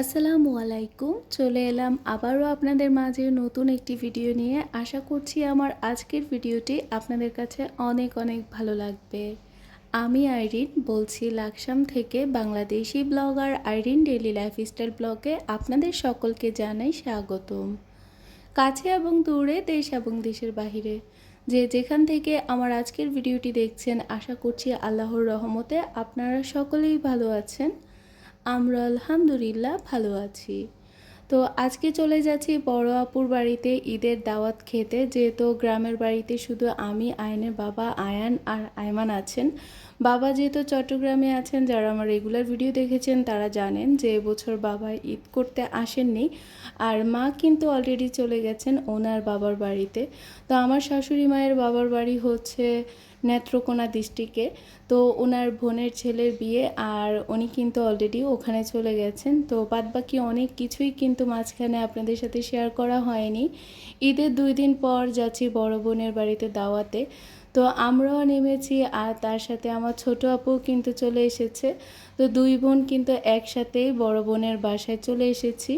আসসালামু আলাইকুম, চলে এলাম আবারও আপনাদের মাঝে নতুন একটি ভিডিও নিয়ে। আশা করছি আমার আজকের ভিডিওটি আপনাদের কাছে অনেক অনেক ভালো লাগবে। আমি আইরিন বলছি লাকসাম থেকে Bangladeshi blogger Irin daily lifestyle ব্লগে আপনাদের সকলকে জানাই স্বাগতম। কাছে এবং দূরে, দেশ এবং দেশের বাহিরে। যে যেখান থেকে আমার আজকের ভিডিওটি দেখছেন, আশা করছি আল্লাহর রহমতে আপনারা সকলেই ভালো আছেন। আমরা আলহামদুলিল্লাহ ভালো আছি। তো আজকে চলে যাচ্ছি বড় আপুর বাড়িতে ঈদের দাওয়াত খেতে। যেহেতু গ্রামের বাড়িতে শুধু আমি, আয়নের বাবা, আয়ান আর আয়মান আছেন। বাবা যেহেতু চট্টগ্রামে আছেন, যারা আমার রেগুলার ভিডিও দেখেছেন তারা জানেন যে এবছর বাবা ঈদ করতে আসেননি। আর মা কিন্তু অলরেডি চলে গেছেন ওনার বাবার বাড়িতে। তো আমার শাশুড়ি মায়ের বাবার বাড়ি হচ্ছে নেত্রকোনা ডিস্ট্রিক্টে তো ওনার বোনের ছেলের বিয়ে আর উনি কিন্তু অলরেডি ওখানে চলে গেছেন। তো বাদবাকি অনেক কিছুই কিন্তু মাঝখানে আপনাদের সাথে শেয়ার করা হয়নি। ঈদের দুই দিন পর যাচ্ছি বড় বোনের বাড়িতে দাওয়াতে। তো আমরাও নেমেছি আর তার সাথে আমার ছোট আপু কিন্তু চলে এসেছে। তো দুই বোন কিন্তু একসাথেই বড় বোনের বাসায় চলে এসেছি।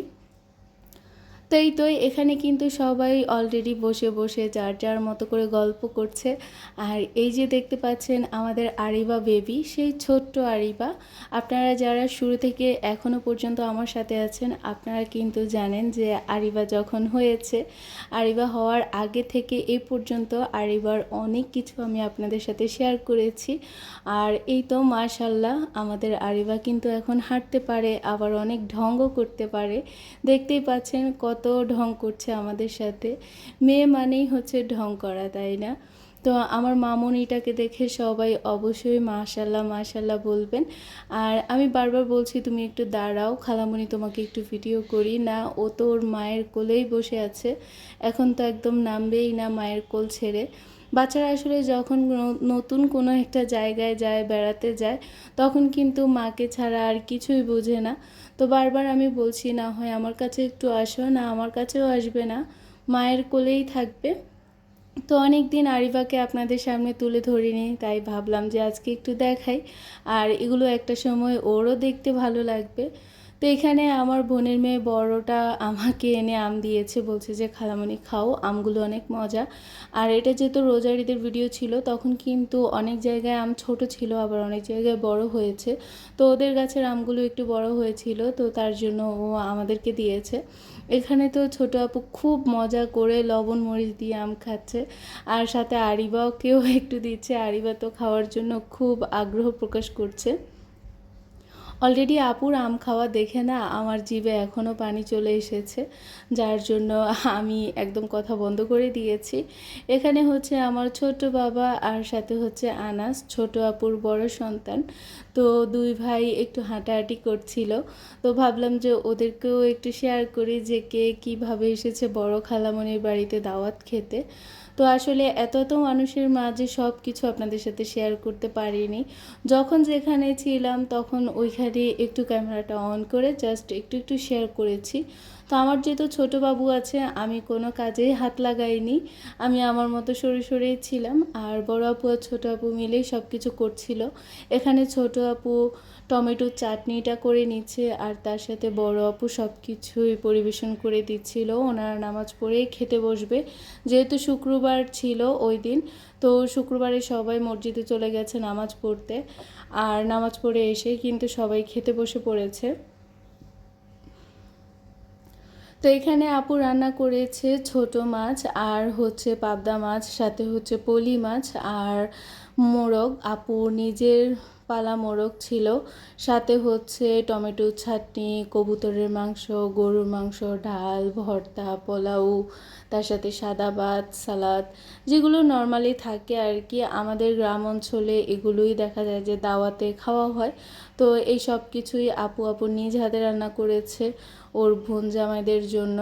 তো এই তো এখানে কিন্তু সবাই অলরেডি বসে বসে যার যার মতো করে গল্প করছে। আর এই যে দেখতে পাচ্ছেন আমাদের আরিবা বেবি সেই ছোট্ট আরিবা। আপনারা যারা শুরু থেকে এখনও পর্যন্ত আমার সাথে আছেন, আপনারা কিন্তু জানেন যে আরিবা যখন হয়েছে, আরিবা হওয়ার আগে থেকে এ পর্যন্ত আরিবার অনেক কিছু আমি আপনাদের সাথে শেয়ার করেছি। আর এই তো মাশাল্লাহ আমাদের আরিবা কিন্তু এখন হাঁটতে পারে, আবার অনেক ঢঙ্গও করতে পারে। দেখতেই পাচ্ছেন কত কত ঢং করছে আমাদের সাথে। মেয়ে মানেই হচ্ছে ঢং করা তাই না? তো আমার মামনিটাকে দেখে সবাই অবশ্যই মাশাল্লাহ মাশাল্লাহ বলবেন। আর আমি বারবার বলছি, তুমি একটু দাঁড়াও খালামণি তোমাকে একটু ভিডিও করি। না, ও তো ওর মায়ের কোলেই বসে আছে। এখন তো একদম নামবেই না মায়ের কোল ছেড়ে। বাচ্চারা আসলে যখন নতুন কোনো একটা জায়গায় যায়, বেড়াতে যায়, তখন কিন্তু মাকে ছাড়া আর কিছুই বোঝে না। তো বারবার আমি বলছি, না হয় আমার কাছে একটু আসো, না আমার কাছেও আসবে না। মায়ের কোলেই থাকবে। তো অনেক দিন আরিফাকে আপনাদের সামনে তুলে ধরিনি, তাই ভাবলাম যে আজকে একটু দেখাই। আর এগুলো একটা সময় ওরও দেখতে ভালো লাগবে। তো এখানে আমার বোনের মেয়ে বড়টা আমাকে এনে আম দিয়েছে, বলছে যে খালামণি খাও, আমগুলো অনেক মজা। আর এটা যেহেতু রোজার ঈদের ভিডিও ছিল, তখন কিন্তু অনেক জায়গায় আম ছোট ছিল, আবার অনেক জায়গায় বড় হয়েছে। তো ওদের গাছের আমগুলো একটু বড় হয়েছিল, তো তার জন্য ও আমাদেরকে দিয়েছে। এখানে তো ছোট আপু খুব মজা করে লবণ মরিচ দিয়ে আম খাচ্ছে, আর সাথে আরিবাকেও একটু দিচ্ছে। আরিবা তো খাওয়ার জন্য খুব আগ্রহ প্রকাশ করছে। অলরেডি আপুর আম খাওয়া দেখে না আমার জিভে এখনও পানি চলে এসেছে, যার জন্য আমি একদম কথা বন্ধ করে দিয়েছি। এখানে হচ্ছে আমার ছোট বাবা আর সাথে হচ্ছে আনাস ছোট আপুর বড় সন্তান। তো দুই ভাই একটু হাঁটাহাঁটি করছিল। তো ভাবলাম যে ওদেরকেও একটু শেয়ার করি যে কে কীভাবে এসেছে বড় খালামনির বাড়িতে দাওয়াত খেতে। তো আসলে এত এত মানুষের মাঝে সব কিছু আপনাদের সাথে শেয়ার করতে পারিনি। যখন যেখানে ছিলাম, তখন ওইখানে একটু ক্যামেরাটা অন করে জাস্ট একটু একটু শেয়ার করেছি। তো আমার যেহেতু ছোটো বাবু আছে, আমি কোনো কাজেই হাত লাগাইনি। আমি আমার মতো সরে সরেই ছিলাম। আর বড় আপু আর ছোটো আপু মিলেই সব কিছু করছিল। এখানে ছোট আপু টমেটোর চাটনিটা করে নিচ্ছে আর তার সাথে বড় আপু সব কিছুই পরিবেশন করে দিচ্ছিল। ওনারা নামাজ পড়েই খেতে বসবে। যেহেতু শুক্রবার ছিল ওই দিন, তো শুক্রবারে সবাই মসজিদে চলে গেছে নামাজ পড়তে। আর নামাজ পড়ে এসে কিন্তু সবাই খেতে বসে পড়েছে। তো এখানে আপু রান্না করেছে ছোট মাছ আর হচ্ছে পাবদা মাছ, সাথে হচ্ছে পলি মাছ আর মোরগ, আপু নিজের পালা মোরগ ছিল। সাথে হচ্ছে টমেটো চাটনি কবুতরের মাংস, গরুর মাংস, ডাল, ভর্তা, পোলাও, তার সাথে সাদা ভাত, সালাদ, যেগুলো নর্মালি থাকে আর কি। আমাদের গ্রাম অঞ্চলে এগুলোই দেখা যায় যে দাওয়াতে খাওয়া হয়। তো এই সব কিছুই আপু আপু নিজ হাতে রান্না করেছে ওর বোন জামাইদের জন্য।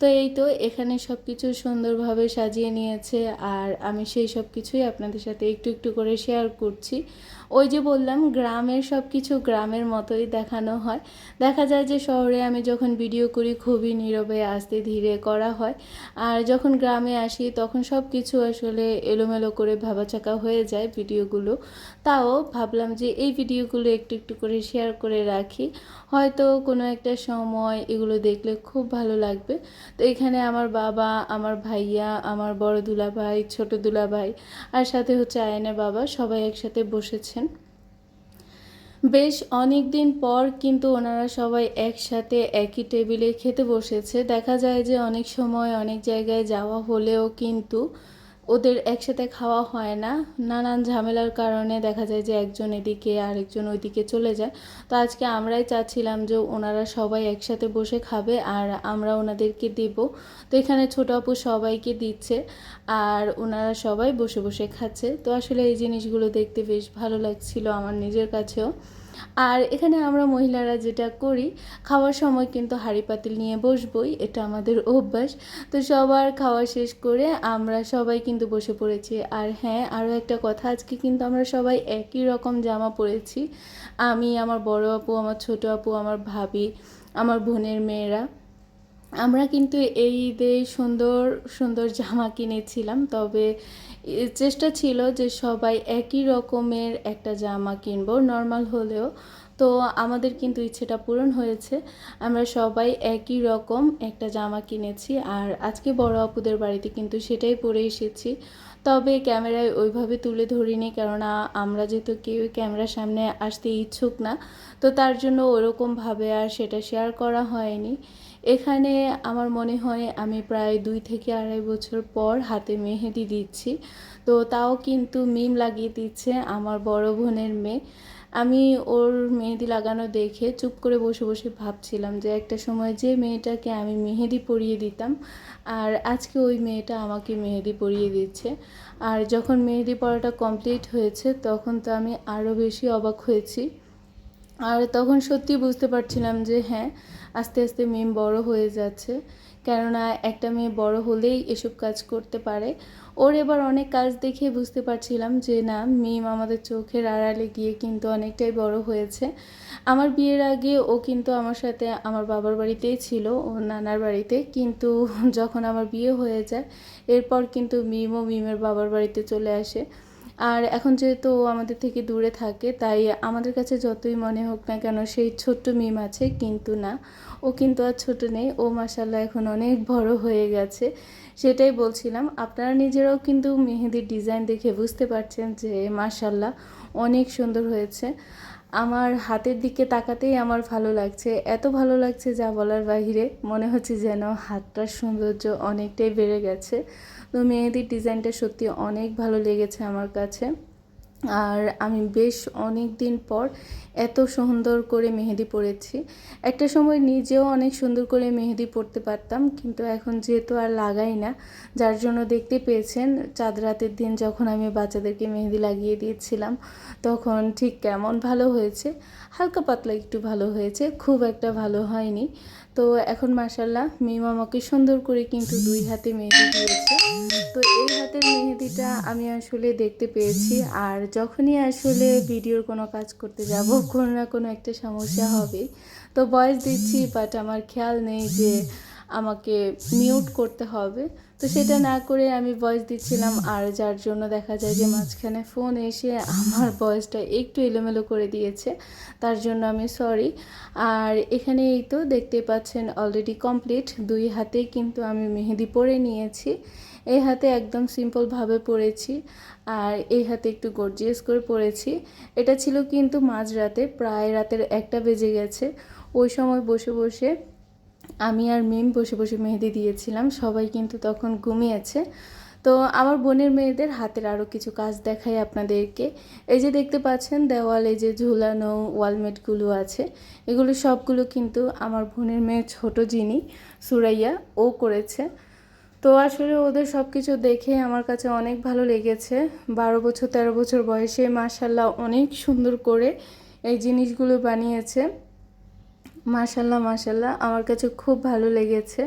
তো এই তো এখানে সব কিছু সুন্দরভাবে সাজিয়ে নিয়েছে আর আমি সেই সব কিছুই আপনাদের সাথে একটু একটু করে শেয়ার করছি। ওই যে বললাম, গ্রামের সব কিছু গ্রামের মতোই দেখানো হয়। দেখা যায় যে শহরে আমি যখন ভিডিও করি, খুবই নীরবে আস্তে ধীরে করা হয়। আর যখন গ্রামে আসি, তখন সব কিছু আসলে এলোমেলো করে ভাবাচাকা হয়ে যায় ভিডিওগুলো তাও ভাবলাম যে এই ভিডিওগুলো একটু একটু করে শেয়ার করে রাখি। হয়তো কোনো একটা সময় এগুলো দেখলে খুব ভালো লাগবে। তো এখানে আমার বাবা, আমার ভাইয়া, আমার বড় দুলাভাই, ছোট দুলাভাই, আর সাথে হচ্ছে আয়নের বাবা সবাই একসাথে বসেছেন। বেশ অনেক দিন পর কিন্তু ওনারা সবাই একসাথে একই টেবিলে খেতে বসেছে। দেখা যায় যে অনেক সময় অনেক জায়গায় যাওয়া হলেও কিন্তু ওদের একসাথে খাওয়া হয় না। নানান ঝামেলার কারণে দেখা যায় যে একজন এদিকে আরেকজন ওইদিকে চলে যায়। তো আজকে আমরাই চাচ্ছিলাম যে ওনারা সবাই একসাথে বসে খাবে আর আমরা ওনাদেরকে দেব। তো এখানে ছোট আপু সবাইকে দিচ্ছে আর ওনারা সবাই বসে বসে খাচ্ছে। তো আসলে এই জিনিসগুলো দেখতে বেশ ভালো লাগছিল আমার নিজের কাছেও। আর এখানে আমরা মহিলারা যেটা করি, খাওয়ার সময় কিন্তু হাঁড়ি পাতিল নিয়ে বসবই, এটা আমাদের অভ্যাস। তো সবার খাওয়া শেষ করে আমরা সবাই কিন্তু বসে পড়েছি। আর হ্যাঁ আরও একটা কথা, আজকে কিন্তু আমরা সবাই একই রকম জামা পরেছি। আমি, আমার বড় আপু, আমার ছোট আপু, আমার ভাবি, আমার বোনের মেয়েরা। আমরা কিন্তু এই ঈদে সুন্দর সুন্দর জামা কিনেছিলাম, তবে চেষ্টা ছিল যে সবাই একই রকমের একটা জামা কিনবো নর্মাল হলেও। তো আমাদের কিন্তু ইচ্ছেটা পূরণ হয়েছে। আমরা সবাই একই রকম একটা জামা কিনেছি আর আজকে বড় আপুদের বাড়িতে কিন্তু সেটাই পরে এসেছি। তবে ক্যামেরায় ওইভাবে তুলে ধরিনি কেননা আমরা যেহেতু কেউ ক্যামেরার সামনে আসতে ইচ্ছুক না, তো তার জন্য ওরকমভাবে আর সেটা শেয়ার করা হয়নি। এখানে আমার মনে হয় আমি প্রায় দুই থেকে আড়াই বছর পর হাতে মেহেদি দিচ্ছি। তো তাও কিন্তু মিম লাগিয়ে দিচ্ছে আমার বড় বোনের মেয়ে। আমি ওর মেহেদি লাগানো দেখে চুপ করে বসে বসে ভাবছিলাম যে একটা সময় যে মেয়েটাকে আমি মেহেদি পরিয়ে দিতাম, আর আজকে ওই মেয়েটা আমাকে মেহেদি পরিয়ে দিচ্ছে। আর যখন মেহেদি পড়াটা কমপ্লিট হয়েছে, তখন তো আমি আরও বেশি অবাক হয়েছি। আর তখন সত্যি বুঝতে পারছিলাম যে হ্যাঁ আস্তে আস্তে মেম বড় হয়ে যাচ্ছে। কেননা একটা মেয়ে বড় হলেই এসব কাজ করতে পারে। ওর এবার অনেক কাজ দেখে বুঝতে পারছিলাম যে না, মিম আমাদের চোখের আড়ালে গিয়ে কিন্তু অনেকটাই বড় হয়েছে। আমার বিয়ের আগে ও কিন্তু আমার সাথে আমার বাবার বাড়িতেই ছিল ও নানার বাড়িতে। কিন্তু যখন আমার বিয়ে হয়ে যায়, এরপর কিন্তু মিম ও মিমের বাবার বাড়িতে চলে আসে। আর এখন যেহেতু আমাদের থেকে দূরে থাকে, তাই আমাদের কাছে যতই মনে হোক না কেন সেই ছোট্ট মিম আছে, কিন্তু না। ও কিন্তু আর ছোট নেই, ও মাসাল্লাহ এখন অনেক বড় হয়ে গেছে। সেটাই বলছিলাম, আপনারা নিজেরাও কিন্তু মেহেদির ডিজাইন দেখে বুঝতে পারছেন যে মাসাল্লাহ অনেক সুন্দর হয়েছে। আমার হাতের দিকে তাকাতেই আমার ভালো লাগছে, এত ভালো লাগছে যা বলার বাহিরে। মনে হচ্ছে যেন হাতটার সৌন্দর্য অনেকটাই বেড়ে গেছে। তো মেয়েদের ডিজাইনটা সত্যি অনেক ভালো লেগেছে আমার কাছে। আর আমি বেশ অনেক দিন পর এত সুন্দর করে মেহেদি পরেছি। একটা সময় নিজেও অনেক সুন্দর করে মেহেদি পরতে পারতাম, কিন্তু এখন যেহেতু আর লাগাই না, যার জন্য দেখতে পেয়েছেন চাঁদ রাতের দিন যখন আমি বাচ্চাদেরকে মেহেদি লাগিয়ে দিয়েছিলাম, তখন ঠিক কেমন ভালো হয়েছে, হালকা পাতলা একটু ভালো হয়েছে, খুব একটা ভালো হয়নি। তো এখন মার্শাল্লাহ মেয়ে আমাকে সুন্দর করে কিন্তু দুই হাতে মেহেদি দিয়েছে। তো এই হাতের মেহেদিটা আমি আসলে দেখতে পেয়েছি আর যখনই আসলে ভিডিওর কোনো কাজ করতে যাব, কোনো না কোনো একটা সমস্যা হবে। তো বয়স দিচ্ছি বাট আমার খেয়াল নেই যে আমাকে মিউট করতে হবে। তো সেটা না করে আমি ভয়েস দিচ্ছিলাম আর যার জন্য দেখা যায় যে মাঝখানে ফোন এসে আমার ভয়েসটা একটু এলোমেলো করে দিয়েছে, তার জন্য আমি সরি আর এখানে এই তো দেখতে পাচ্ছেন অলরেডি কমপ্লিট দুই হাতে কিন্তু আমি মেহেদি পরে নিয়েছি। এই হাতে একদম সিম্পলভাবে পরেছি আর এই হাতে একটু গর্জিয়াস করে পরেছি। এটা ছিল কিন্তু মাঝরাতে, প্রায় রাতের একটা বেজে গেছে। ওই সময় বসে বসে আমি আর মিম বসে বসে মেহেদি দিয়েছিলাম, সবাই কিন্তু তখন ঘুমিয়েছে। তো আমার বোনের মেয়েদের হাতের আরও কিছু কাজ দেখাই আপনাদেরকে। এই যে দেখতে পাচ্ছেন, দেওয়ালে যে ঝুলানো ওয়ালমেটগুলো আছে, এগুলো সবগুলো কিন্তু আমার বোনের মেয়ে ছোট যিনি, সুরাইয়া, ও করেছে। তো আসলে ওদের সব কিছু দেখে আমার কাছে অনেক ভালো লেগেছে। বারো বছর, তেরো বছর বয়সে মাসাল্লাহ অনেক সুন্দর করে এই জিনিসগুলো বানিয়েছে। মাশাল্লাহ মাশাল্লাহ। আমার কাছে খুব ভালো লেগেছে।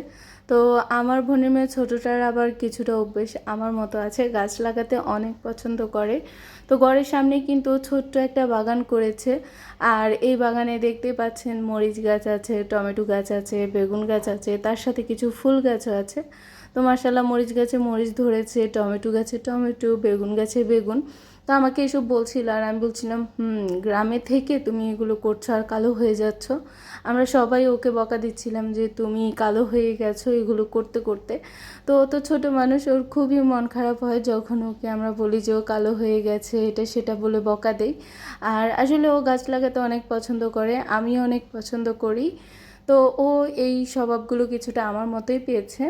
তো আমার বোনের মেয়ে ছোটোটার আবার কিছুটা অভ্যেস আমার মতো আছে। গাছ লাগাতে অনেক পছন্দ করে। তো ঘরের সামনে কিন্তু ছোট্ট একটা বাগান করেছে। আর এই বাগানে দেখতে পাচ্ছেন মরিচ গাছ আছে, টমেটো গাছ আছে, বেগুন গাছ আছে, তার সাথে কিছু ফুল গাছও আছে। তো মার্শাল্লাহ মরিচ গাছে মরিচ ধরেছে, টমেটো গাছে টমেটো, বেগুন গাছে বেগুন। তো আমাকে এসব বলছিল আর আমি বলছিলাম, হুম, গ্রামে থেকে তুমি এগুলো করছ আর কালো হয়ে যাচ্ছ। আমরা সবাই ওকে বকা দিচ্ছিলাম যে, তুমি কালো হয়ে গেছো এগুলো করতে করতে। তো ও তো ছোটো মানুষ, ওর খুবই মন খারাপ হয় যখন ওকে আমরা বলি যে, ও কালো হয়ে গেছে, এটা সেটা বলে বকা দেই। আর আসলে ও গাছ লাগাতে অনেক পছন্দ করে আমি অনেক পছন্দ করি। তো ও এই স্বভাবগুলো কিছুটা আমার মতোই পেয়েছে।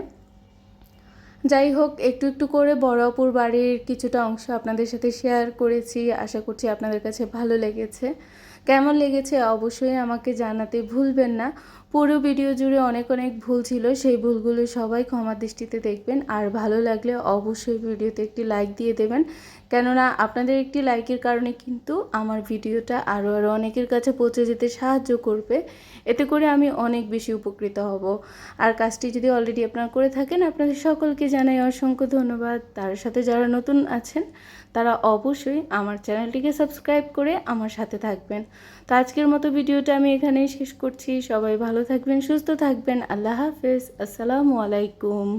যাই হোক, একটু একটু করে বড় অপুর বাড়ির কিছুটা অংশ আপনাদের সাথে শেয়ার করেছি। আশা করছি আপনাদের কাছে ভালো লেগেছে। কেমন লেগেছে অবশ্যই আমাকে জানাতে ভুলবেন না। পুরো ভিডিও জুড়ে অনেক অনেক ভুল ছিল, সেই ভুলগুলো সবাই ক্ষমা দৃষ্টিতে দেখবেন। আর ভালো লাগলে অবশ্যই ভিডিওতে একটি লাইক দিয়ে দেবেন। কেননা আপনাদের একটি লাইকের কারণে কিন্তু আমার ভিডিওটা আরও আরও অনেকের কাছে পৌঁছে যেতে সাহায্য করবে। এতে করে আমি অনেক বেশি উপকৃত হব। আর কাজটি যদি অলরেডি আপনারা করে থাকেন, আপনাদের সকলকে জানাই অসংখ্য ধন্যবাদ। তার সাথে যারা নতুন আছেন, তারা অবশ্যই আমার চ্যানেলটিকে সাবস্ক্রাইব করে আমার সাথে থাকবেন। তো আজকের মতো ভিডিওটা আমি এখানেই শেষ করছি। সবাই ভালো থাকবেন, সুস্থ থাকবেন। আল্লাহ হাফেজ। আসসালামু আলাইকুম।